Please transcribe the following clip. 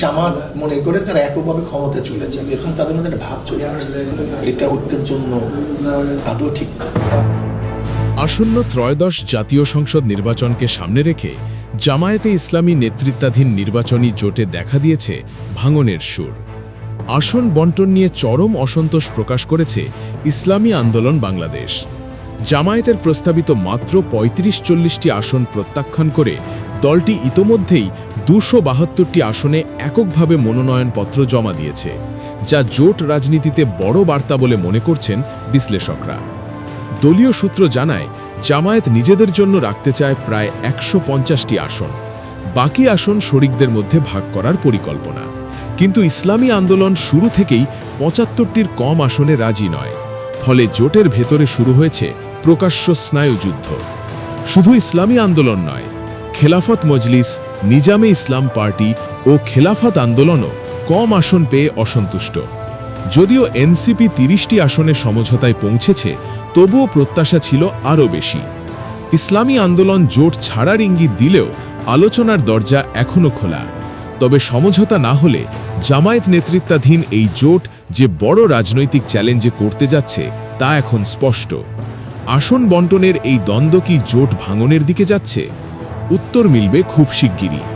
জামাত মনে করে তারা এককভাবে ক্ষমতা চলে যাবে। এরকম তাদের মধ্যে একটা ভাব চলে আসছে। এটা ঐক্যের জন্য আদৌ ঠিক না। আসন্ন ত্রয়োদশ জাতীয় সংসদ নির্বাচনকে সামনে রেখে জামায়াতে ইসলামী নেতৃত্বাধীন নির্বাচনী জোটে দেখা দিয়েছে ভাঙনের সুর। আসন বন্টন নিয়ে চরম অসন্তোষ প্রকাশ করেছে ইসলামী আন্দোলন বাংলাদেশ। জামায়াতের প্রস্তাবিত মাত্র পঁয়ত্রিশ চল্লিশটি আসন প্রত্যাখ্যান করে দলটি ইতোমধ্যেই দুশো বাহাত্তরটি আসনে এককভাবে মনোনয়নপত্র জমা দিয়েছে, যা জোট রাজনীতিতে বড় বার্তা বলে মনে করছেন বিশ্লেষকরা। দলীয় সূত্র জানায়, জামায়াত নিজেদের জন্য রাখতে চায় প্রায় একশো পঞ্চাশটি আসন। বাকি আসন শরিকদের মধ্যে ভাগ করার পরিকল্পনা। কিন্তু ইসলামী আন্দোলন শুরু থেকেই পঁচাত্তরটির কম আসনে রাজি নয়। ফলে জোটের ভেতরে শুরু হয়েছে প্রকাশ্য স্নায়ুযুদ্ধ। শুধু ইসলামী আন্দোলন নয়, খেলাফত মজলিস, নিজামে ইসলাম পার্টি ও খেলাফত আন্দোলনও কম আসন পেয়ে অসন্তুষ্ট। যদিও এনসিপি তিরিশটি আসনে সমঝোতায় পৌঁছেছে, তবুও প্রত্যাশা ছিল আরও বেশি। ইসলামী আন্দোলন জোট ছাড়ার ইঙ্গিত দিলেও আলোচনার দরজা এখনও খোলা। তবে সমঝোতা না হলে জামায়াত নেতৃত্বাধীন এই জোট যে বড় রাজনৈতিক চ্যালেঞ্জে করতে যাচ্ছে তা এখন স্পষ্ট। আসন বন্টনের এই দ্বন্দ্ব কি জোট ভাঙনের দিকে যাচ্ছে? উত্তর মিলবে খুব শিগগিরই।